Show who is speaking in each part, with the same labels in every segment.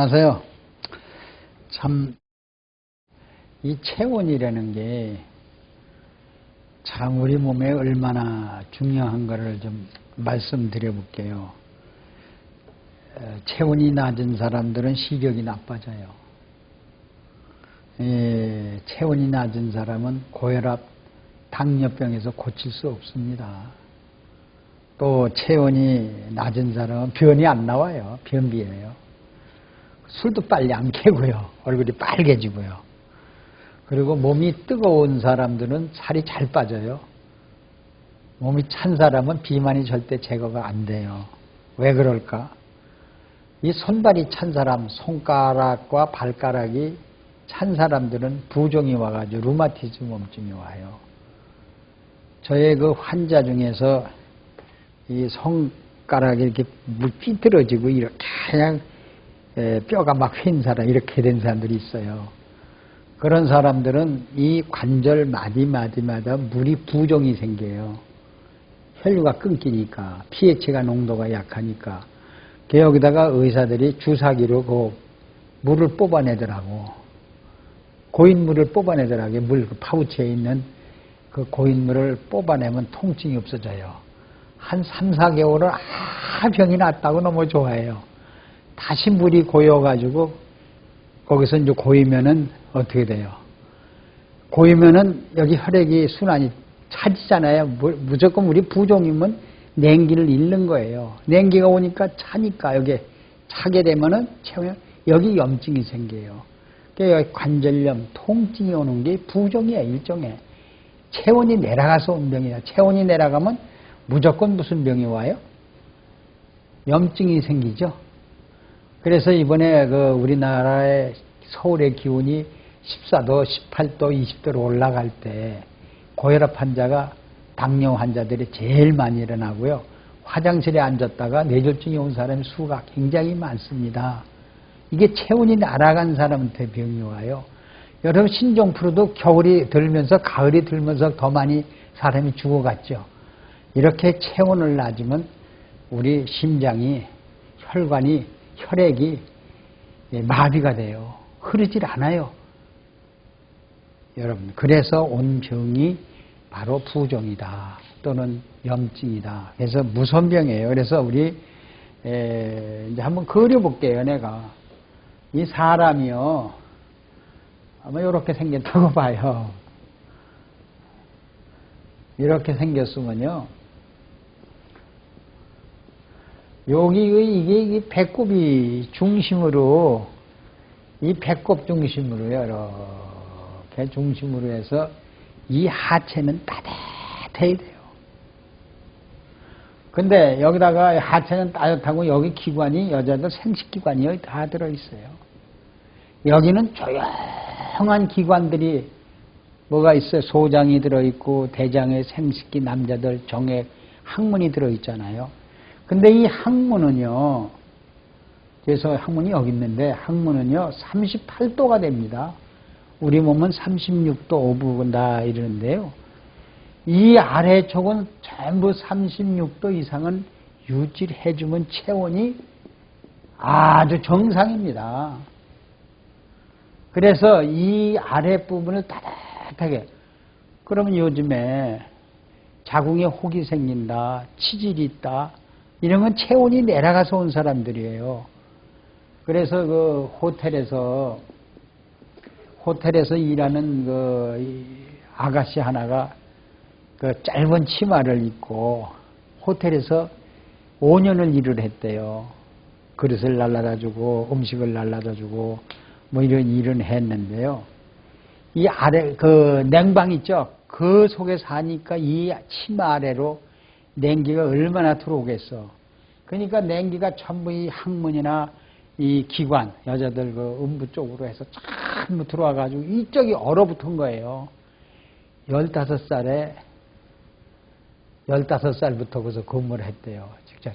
Speaker 1: 안녕하세요. 참, 이 체온이라는 게 참 우리 몸에 얼마나 중요한 거를 좀 말씀드려 볼게요. 어, 체온이 낮은 사람들은 시력이 나빠져요. 예, 체온이 낮은 사람은 고혈압, 당뇨병에서 고칠 수 없습니다. 또 체온이 낮은 사람은 변이 안 나와요. 변비예요. 술도 빨리 안 깨고요. 얼굴이 빨개지고요. 그리고 몸이 뜨거운 사람들은 살이 잘 빠져요. 몸이 찬 사람은 비만이 절대 제거가 안 돼요. 왜 그럴까? 이 손발이 찬 사람, 손가락과 발가락이 찬 사람들은 부종이 와가지고 루마티즘 염증이 와요. 저의 그 환자 중에서 이 손가락이 이렇게 물 삐뚤어지고 이렇게 그냥 뼈가 막 휜 사람, 이렇게 된 사람들이 있어요. 그런 사람들은 이 관절 마디마디마다 물이 부종이 생겨요. 혈류가 끊기니까, pH가 농도가 약하니까. 그 여기다가 의사들이 주사기로 그 물을 뽑아내더라고. 고인물을 뽑아내더라고. 물, 그 파우치에 있는 그 고인물을 뽑아내면 통증이 없어져요. 한 3, 4개월을 아, 병이 낫다고 너무 좋아해요. 다시 물이 고여가지고 거기서 이제 고이면은 어떻게 돼요? 고이면은 여기 혈액이 순환이 차지잖아요. 무조건 우리 부종이면 냉기를 잃는 거예요. 냉기가 오니까 차니까 여기 차게 되면은 체온 여기 염증이 생겨요. 그러니까 관절염, 통증이 오는 게 부종이에요. 일종의 체온이 내려가서 온 병이야. 체온이 내려가면 무조건 무슨 병이 와요? 염증이 생기죠. 그래서 이번에 그 우리나라의 서울의 기온이 14도, 18도, 20도로 올라갈 때 고혈압 환자가 당뇨 환자들이 제일 많이 일어나고요. 화장실에 앉았다가 뇌졸중이 온 사람의 수가 굉장히 많습니다. 이게 체온이 날아간 사람한테 병이 와요. 여러분 신종프로도 겨울이 들면서 가을이 들면서 더 많이 사람이 죽어갔죠. 이렇게 체온을 낮으면 우리 심장이 혈관이 혈액이 마비가 돼요. 흐르질 않아요. 여러분, 그래서 온 병이 바로 부종이다. 또는 염증이다. 그래서 무선병이에요. 그래서 우리, 에, 이제 한번 그려볼게요, 내가. 이 사람이요. 아마 이렇게 생겼다고 봐요. 이렇게 생겼으면요. 여기 이게, 이게 배꼽이 중심으로 이 배꼽 중심으로요 이렇게 중심으로 해서 이 하체는 따뜻해야 돼요. 근데 여기다가 하체는 따뜻하고 여기 기관이 여자들 생식기관이 다 들어있어요. 여기는 조용한 기관들이 뭐가 있어요? 소장이 들어있고 대장에 생식기 남자들 정액 항문이 들어있잖아요. 근데 이 항문은요. 그래서 항문이 여기 있는데 항문은요 38도가 됩니다. 우리 몸은 36도 5분다 이러는데요. 이 아래쪽은 전부 36도 이상은 유지를 해주면 체온이 아주 정상입니다. 그래서 이 아랫부분을 따뜻하게 그러면 요즘에 자궁에 혹이 생긴다, 치질이 있다 이런 건 체온이 내려가서 온 사람들이에요. 그래서 그 호텔에서 호텔에서 일하는 그 아가씨 하나가 그 짧은 치마를 입고 호텔에서 5년을 일을 했대요. 그릇을 날라다 주고 음식을 날라다 주고 뭐 이런 일을 했는데요. 이 아래 그 냉방 있죠. 그 속에 사니까 이 치마 아래로 냉기가 얼마나 들어오겠어. 그러니까 냉기가 전부 이 항문이나 이 기관, 여자들 그 음부 쪽으로 해서 전부 들어와가지고 이쪽이 얼어붙은 거예요. 15살에, 15살부터 거기서 근무를 했대요. 직접.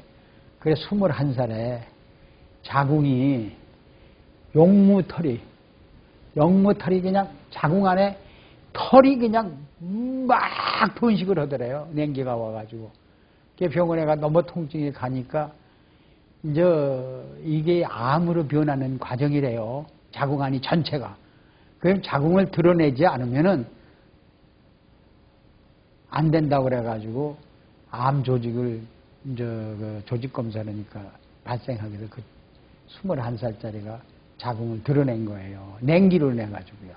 Speaker 1: 그래 21살에 자궁이 용무털이, 용무털이 그냥 자궁 안에 털이 그냥 막 번식을 하더래요. 냉기가 와가지고. 병원에 가 너무 통증이 가니까 이제 이게 암으로 변하는 과정이래요. 자궁안이 전체가. 그럼 자궁을 드러내지 않으면은 안 된다고 그래가지고 암 조직을 이제 그 조직 검사하니까 발생하게 돼그 21살짜리가 자궁을 드러낸 거예요. 냉기를 내가지고요.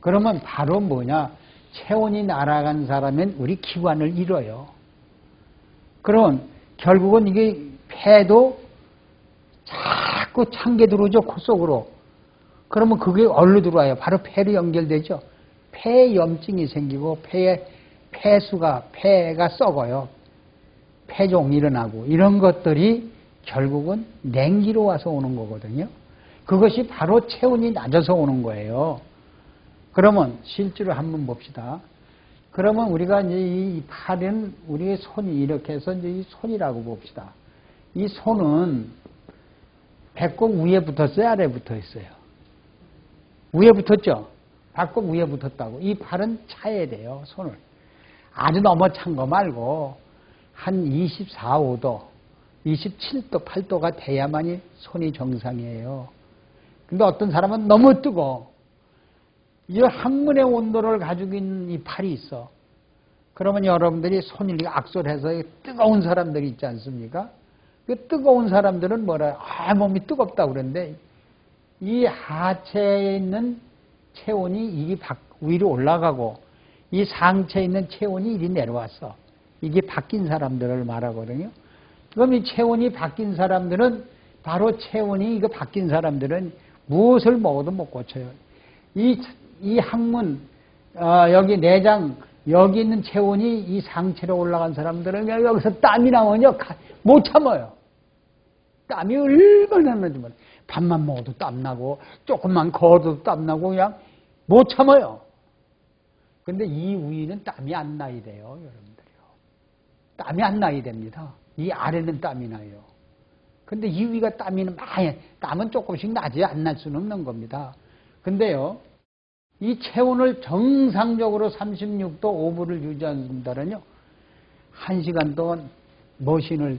Speaker 1: 그러면 바로 뭐냐? 체온이 날아간 사람은 우리 기관을 잃어요. 그러면 결국은 이게 폐도 자꾸 찬게 들어오죠, 코 속으로. 그러면 그게 얼로 들어와요? 바로 폐로 연결되죠. 폐 염증이 생기고 폐에 폐수가 폐가 썩어요. 폐종 일어나고 이런 것들이 결국은 냉기로 와서 오는 거거든요. 그것이 바로 체온이 낮아서 오는 거예요. 그러면 실제로 한번 봅시다. 그러면 우리가 이제 이 팔은 우리의 손이 이렇게 해서 이제 이 손이라고 봅시다. 이 손은 배꼽 위에 붙었어요, 아래 붙어 있어요. 위에 붙었죠? 배꼽 위에 붙었다고. 이 팔은 차야 돼요, 손을. 아주 너무 찬거 말고 한 24, 5도, 27도, 8도가 돼야만이 손이 정상이에요. 근데 어떤 사람은 너무 뜨거. 이 항문의 온도를 가지고 있는 이 팔이 있어. 그러면 여러분들이 손을 악솔해서 뜨거운 사람들이 있지 않습니까? 그 뜨거운 사람들은 뭐라, 아, 몸이 뜨겁다 그러는데 이 하체에 있는 체온이 이 위로 올라가고 이 상체에 있는 체온이 이리 내려왔어. 이게 바뀐 사람들을 말하거든요. 그럼 이 체온이 바뀐 사람들은 바로 체온이 이거 바뀐 사람들은 무엇을 먹어도 못 고쳐요. 이, 이 항문, 어, 여기 내장, 여기 있는 체온이 이 상체로 올라간 사람들은 여기서 땀이 나오면요, 못 참아요. 땀이 얼마나 나지만 밥만 먹어도 땀 나고 조금만 걸어도 땀 나고 그냥 못 참아요. 근데 이 위는 땀이 안 나야 돼요, 여러분들요. 땀이 안 나야 됩니다. 이 아래는 땀이 나요. 근데 이 위가 땀이 많이, 땀은 조금씩 나지 안 날 수는 없는 겁니다. 근데요, 이 체온을 정상적으로 36도 5분을 유지한다면요, 1시간 동안 머신을,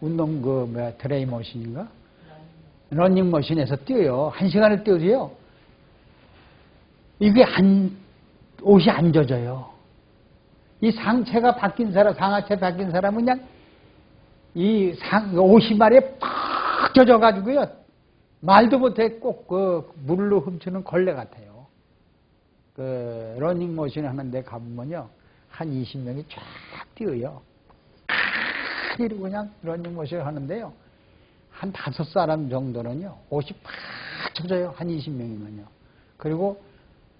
Speaker 1: 운동 그, 뭐야, 드레이 머신인가? 러닝 머신에서 뛰어요. 1시간을 뛰어도요, 이게 안, 옷이 안 젖어요. 이 상체가 바뀐 사람, 상하체 바뀐 사람은 그냥 이 상, 옷이 말에 팍 젖어가지고요. 말도 못해 꼭 그 물로 훔치는 걸레 같아요. 그 러닝머신 하는데 가보면요. 한 20명이 쫙 뛰어요. 이러고 그냥 러닝머신 하는데요. 한 다섯 사람 정도는요. 옷이 팍 젖어요. 한 20명이면요. 그리고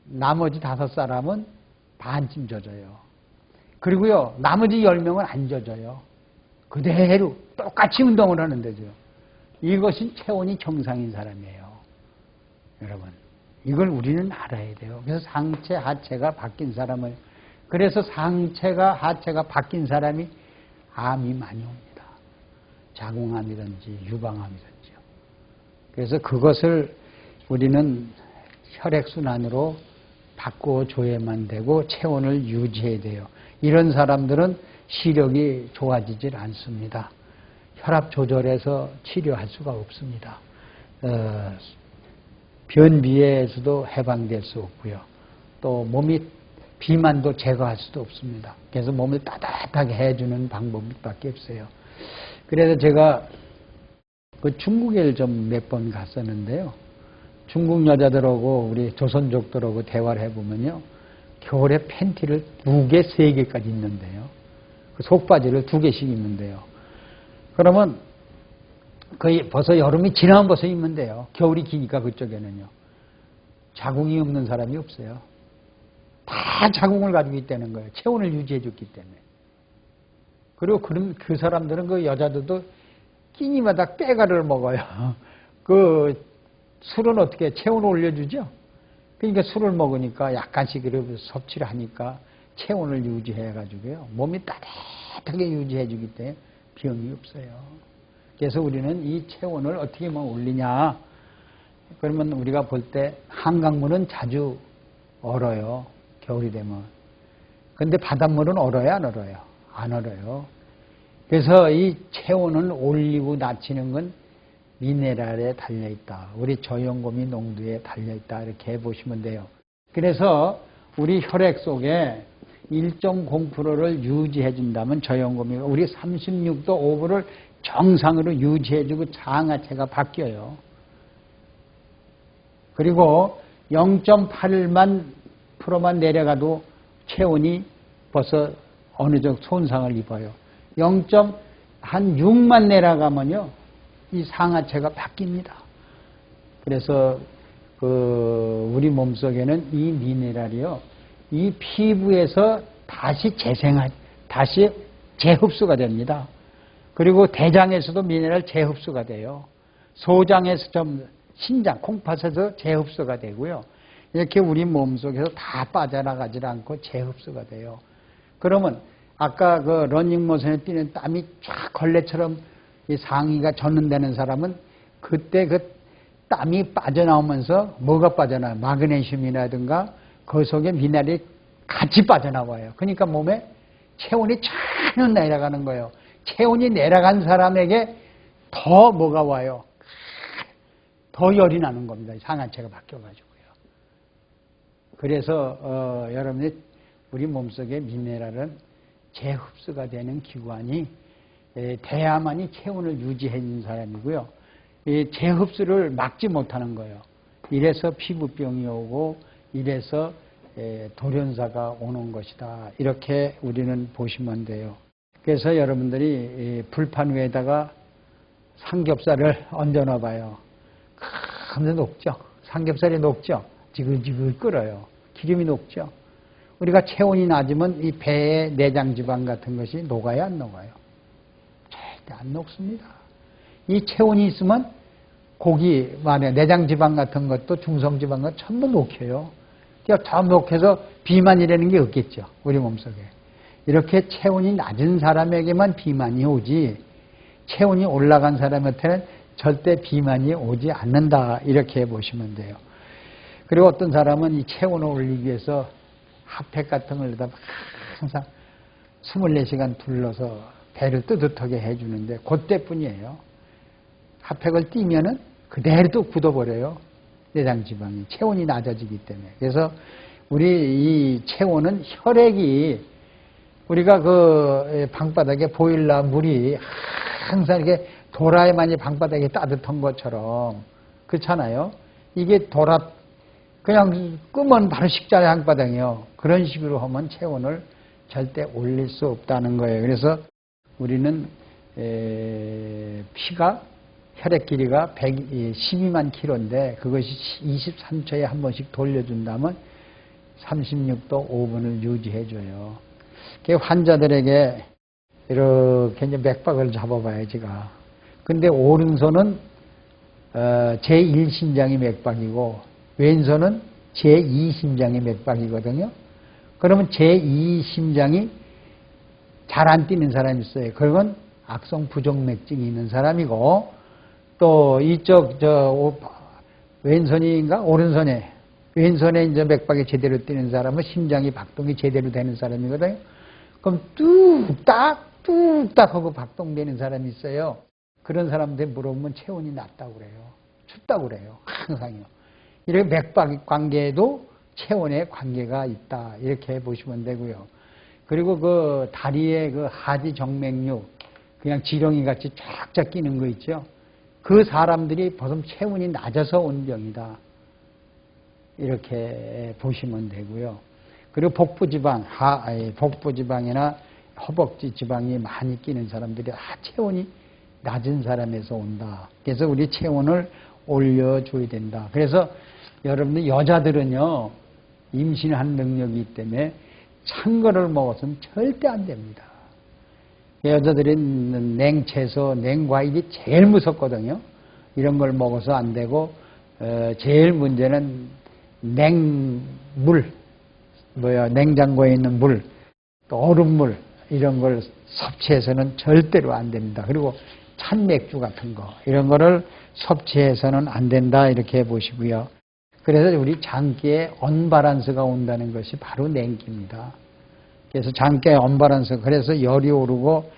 Speaker 1: 나머지 다섯 사람은 반쯤 젖어요. 그리고요, 나머지 열 명은 안 젖어요. 그대로 똑같이 운동을 하는 데죠. 이것이 체온이 정상인 사람이에요. 여러분, 이걸 우리는 알아야 돼요. 그래서 상체, 하체가 바뀐 사람을, 그래서 상체가, 하체가 바뀐 사람이 암이 많이 옵니다. 자궁암이든지 유방암이든지요. 그래서 그것을 우리는 혈액순환으로 바꿔줘야만 되고 체온을 유지해야 돼요. 이런 사람들은 시력이 좋아지질 않습니다. 혈압 조절해서 치료할 수가 없습니다. 어, 변비에서도 해방될 수 없고요. 또 몸이 비만도 제거할 수도 없습니다. 그래서 몸을 따뜻하게 해주는 방법밖에 없어요. 그래서 제가 그 중국에 좀 몇 번 갔었는데요. 중국 여자들하고 우리 조선족들하고 대화를 해보면요. 겨울에 팬티를 두 개, 세 개까지 입는데요. 그 속바지를 두 개씩 입는데요. 그러면 거의 벌써 여름이 지나면 벌써 입는 데요. 겨울이 기니까 그쪽에는요. 자궁이 없는 사람이 없어요. 다 자궁을 가지고 있다는 거예요. 체온을 유지해 줬기 때문에. 그리고 그런 그 사람들은 그 여자들도 끼니마다 빼가를 먹어요. 그 술은 어떻게 체온을 올려주죠? 그러니까 술을 먹으니까 약간씩 그래도 섭취를 하니까 체온을 유지해가지고요. 몸이 따뜻하게 유지해주기 때문에 병이 없어요. 그래서 우리는 이 체온을 어떻게 하면 올리냐. 그러면 우리가 볼 때 한강물은 자주 얼어요. 겨울이 되면. 근데 바닷물은 얼어요? 안 얼어요? 안 얼어요. 그래서 이 체온을 올리고 낮추는 건 미네랄에 달려있다. 우리 저염고미 농도에 달려있다. 이렇게 보시면 돼요. 그래서 우리 혈액 속에 1.0%를 유지해 준다면 저염고미가 우리 36도 5분을 정상으로 유지해 주고 장하체가 바뀌어요. 그리고 0.8만 프로만 내려가도 체온이 벌써 어느 정도 손상을 입어요. 0 한 6만 내려가면요. 이 상하체가 바뀝니다. 그래서 그 우리 몸속에는 이 미네랄이요. 이 피부에서 다시 재생한 다시 재흡수가 됩니다. 그리고 대장에서도 미네랄 재흡수가 돼요. 소장에서 좀 신장, 콩팥에서 재흡수가 되고요. 이렇게 우리 몸속에서 다 빠져나가지 않고 재흡수가 돼요. 그러면 아까 그 러닝모션에 뛰는 땀이 쫙 걸레처럼 이 상의가 젖는다는 사람은 그때 그 땀이 빠져나오면서 뭐가 빠져나와요? 마그네슘이라든가 그 속에 미네랄이 같이 빠져나와요. 그러니까 몸에 체온이 쫙 내려가는 거예요. 체온이 내려간 사람에게 더 뭐가 와요? 더 열이 나는 겁니다. 상하체가 바뀌어가지고요. 그래서 어, 여러분의 우리 몸속의 미네랄은 재흡수가 되는 기관이 에, 돼야만이 체온을 유지해 주는 사람이고요. 이 재흡수를 막지 못하는 거예요. 이래서 피부병이 오고 이래서 에, 돌연사가 오는 것이다. 이렇게 우리는 보시면 돼요. 그래서 여러분들이 불판 위에다가 삼겹살을 얹어 놔봐요. 근데 녹죠. 삼겹살이 녹죠. 지글지글 끓어요. 기름이 녹죠. 우리가 체온이 낮으면 이 배의 내장 지방 같은 것이 녹아야 안 녹아요. 절대 안 녹습니다. 이 체온이 있으면 고기, 만에 내장 지방 같은 것도 중성 지방 같 전부 녹혀요. 녹해서 비만이라는 게 없겠죠. 우리 몸속에. 이렇게 체온이 낮은 사람에게만 비만이 오지 체온이 올라간 사람한테는 절대 비만이 오지 않는다. 이렇게 보시면 돼요. 그리고 어떤 사람은 이 체온을 올리기 위해서 핫팩 같은 걸 넣다 항상 24시간 둘러서 배를 뜨뜻하게 해주는데 그때뿐이에요. 핫팩을 띄면은 그대로 또 굳어버려요. 내장 지방이. 체온이 낮아지기 때문에. 그래서 우리 이 체온은 혈액이 우리가 그 방바닥에 보일라 물이 항상 이렇게 도라에만이 방바닥에 따뜻한 것처럼 그렇잖아요. 이게 도라 그냥 끄면 바로 식자의 방바닥이요. 그런 식으로 하면 체온을 절대 올릴 수 없다는 거예요. 그래서 우리는 피가 혈액 길이가 112만 킬로인데 그것이 23초에 한 번씩 돌려준다면 36도 5분을 유지해줘요. 환자들에게 이렇게 이제 맥박을 잡아봐요, 제가. 근데 오른손은 어, 제1심장이 맥박이고 왼손은 제2심장이 맥박이거든요. 그러면 제2심장이 잘 안 뛰는 사람이 있어요. 그건 악성 부정맥증이 있는 사람이고 또 이쪽 저 왼손인가 오른손에 왼손에 이제 맥박이 제대로 뛰는 사람은 심장이 박동이 제대로 되는 사람이거든요. 그럼 뚝딱 뚝딱 하고 박동되는 사람이 있어요. 그런 사람들 물어보면 체온이 낮다고 그래요. 춥다고 그래요. 항상요. 이렇게 맥박 관계에도 체온에 관계가 있다. 이렇게 보시면 되고요. 그리고 그 다리에 그 하지 정맥류, 그냥 지렁이 같이 쫙쫙 끼는 거 있죠. 그 사람들이 보통 체온이 낮아서 온 병이다. 이렇게 보시면 되고요. 그리고 복부지방, 하, 복부지방이나 허벅지 지방이 많이 끼는 사람들이 아, 체온이 낮은 사람에서 온다. 그래서 우리 체온을 올려줘야 된다. 그래서 여러분들 여자들은요 임신한 능력이 있기 때문에 찬 거를 먹어서는 절대 안 됩니다. 여자들은 냉채소, 냉과일이 제일 무섭거든요. 이런 걸 먹어서 안 되고 어, 제일 문제는 냉물, 뭐야 냉장고에 있는 물, 또 얼음물 이런 걸 섭취해서는 절대로 안 됩니다. 그리고 찬 맥주 같은 거 이런 거를 섭취해서는 안 된다 이렇게 보시고요. 그래서 우리 장기에 언바란스가 온다는 것이 바로 냉기입니다. 그래서 장기에 언바란스 그래서 열이 오르고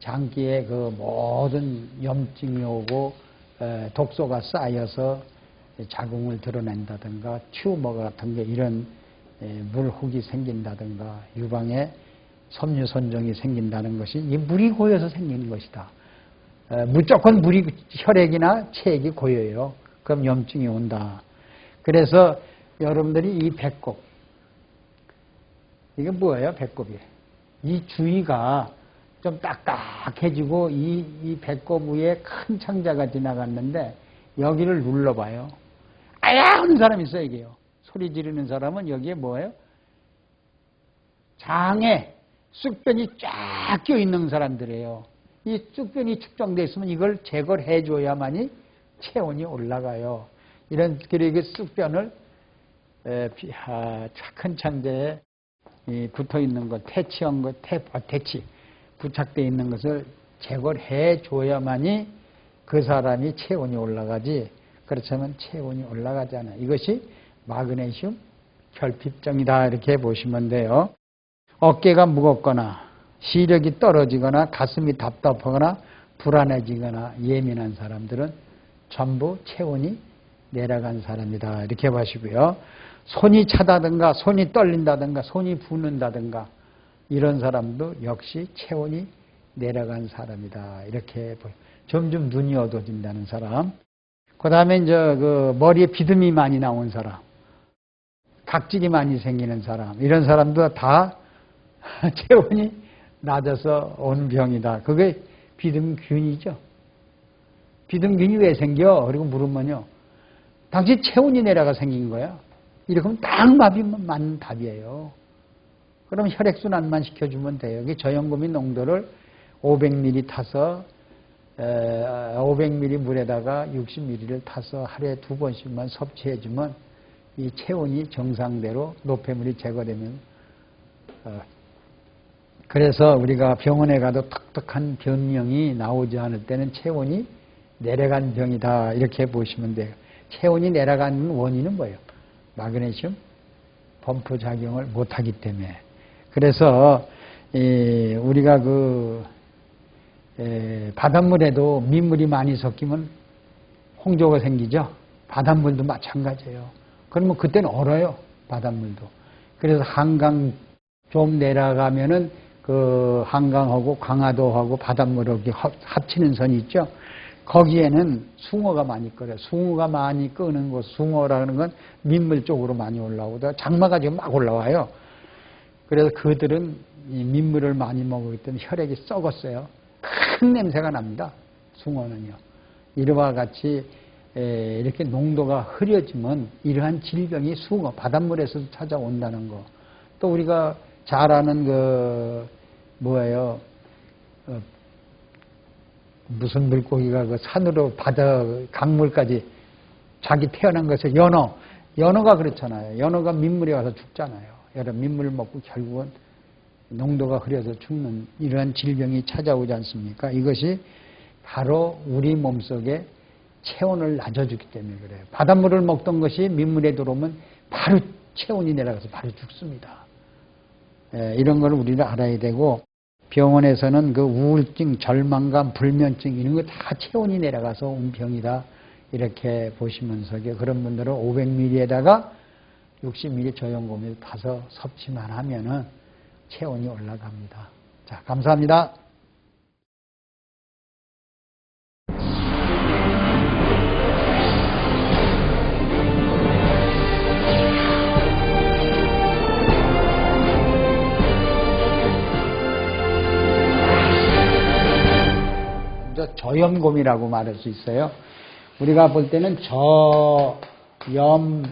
Speaker 1: 장기에 그 모든 염증이 오고 에, 독소가 쌓여서 자궁을 드러낸다든가 튜머 같은 게 이런 에, 물혹이 생긴다든가 유방에 섬유선정이 생긴다는 것이 이 물이 고여서 생기는 것이다. 에, 무조건 물이 혈액이나 체액이 고여요. 그럼 염증이 온다. 그래서 여러분들이 이 배꼽 이게 뭐예요? 배꼽이 이 주위가 좀 딱딱해지고 이, 이 배꼽 위에 큰 창자가 지나갔는데 여기를 눌러봐요. 아야 하는 사람이 있어요, 이게요. 소리 지르는 사람은 여기에 뭐예요? 장에 쑥변이 쫙 끼어 있는 사람들이에요. 이 쑥변이 측정돼 있으면 이걸 제거를 해줘야만이 체온이 올라가요. 이런 그리고 쑥변을 에, 비- 아, 큰 창자에 이 붙어 있는 것, 태치한 것, 태, 아, 태치 부착되어 있는 것을 제거를 해 줘야만이 그 사람이 체온이 올라가지. 그렇다면 체온이 올라가지 않아요. 이것이 마그네슘 결핍증이다. 이렇게 보시면 돼요. 어깨가 무겁거나 시력이 떨어지거나 가슴이 답답하거나 불안해지거나 예민한 사람들은 전부 체온이 내려간 사람이다. 이렇게 보시고요. 손이 차다든가 손이 떨린다든가 손이 부는다든가 이런 사람도 역시 체온이 내려간 사람이다. 이렇게. 점점 눈이 어두워진다는 사람. 그 다음에 이제 그 머리에 비듬이 많이 나온 사람. 각질이 많이 생기는 사람. 이런 사람도 다 체온이 낮아서 온 병이다. 그게 비듬균이죠. 비듬균이 왜 생겨? 그리고 물으면요. 당신 체온이 내려가 생긴 거야. 이렇게 하면 딱 마비 맞는 답이에요. 그럼 혈액순환만 시켜주면 돼요. 저염금인 농도를 500ml 타서 500ml 물에다가 60ml를 타서 하루에 두 번씩만 섭취해주면 이 체온이 정상대로 노폐물이 제거되면 어, 그래서 우리가 병원에 가도 톡톡한 병명이 나오지 않을 때는 체온이 내려간 병이다 이렇게 보시면 돼요. 체온이 내려가는 원인은 뭐예요? 마그네슘 범프 작용을 못하기 때문에 그래서 이 우리가 그 에, 바닷물에도 민물이 많이 섞이면 홍조가 생기죠. 바닷물도 마찬가지예요. 그러면 그때는 얼어요. 바닷물도. 그래서 한강 좀 내려가면은 그 한강하고 강화도하고 바닷물하고 합치는 선이 있죠. 거기에는 숭어가 많이 끓어요. 숭어가 많이 끄는 곳, 숭어라는 건 민물 쪽으로 많이 올라오다 장마가 지금 막 올라와요. 그래서 그들은 이 민물을 많이 먹기 때문에 혈액이 썩었어요. 큰 냄새가 납니다. 숭어는요. 이와 같이 이렇게 농도가 흐려지면 이러한 질병이 숭어, 바닷물에서도 찾아온다는 거. 또 우리가 잘 아는 그, 뭐예요. 어, 무슨 물고기가 그 산으로 바다 강물까지 자기 태어난 것을 연어. 연어가 그렇잖아요. 연어가 민물에 와서 죽잖아요. 여러 민물 먹고 결국은 농도가 흐려서 죽는 이러한 질병이 찾아오지 않습니까? 이것이 바로 우리 몸속에 체온을 낮아주기 때문에 그래요. 바닷물을 먹던 것이 민물에 들어오면 바로 체온이 내려가서 바로 죽습니다. 예, 이런 걸 우리는 알아야 되고 병원에서는 그 우울증, 절망감, 불면증 이런 거 다 체온이 내려가서 온 병이다. 이렇게 보시면서 그런 분들은 500ml에다가 60ml 저염금을 타서 섭취만 하면은 체온이 올라갑니다. 자, 감사합니다. 저염곰이라고 말할 수 있어요. 우리가 볼 때는 저염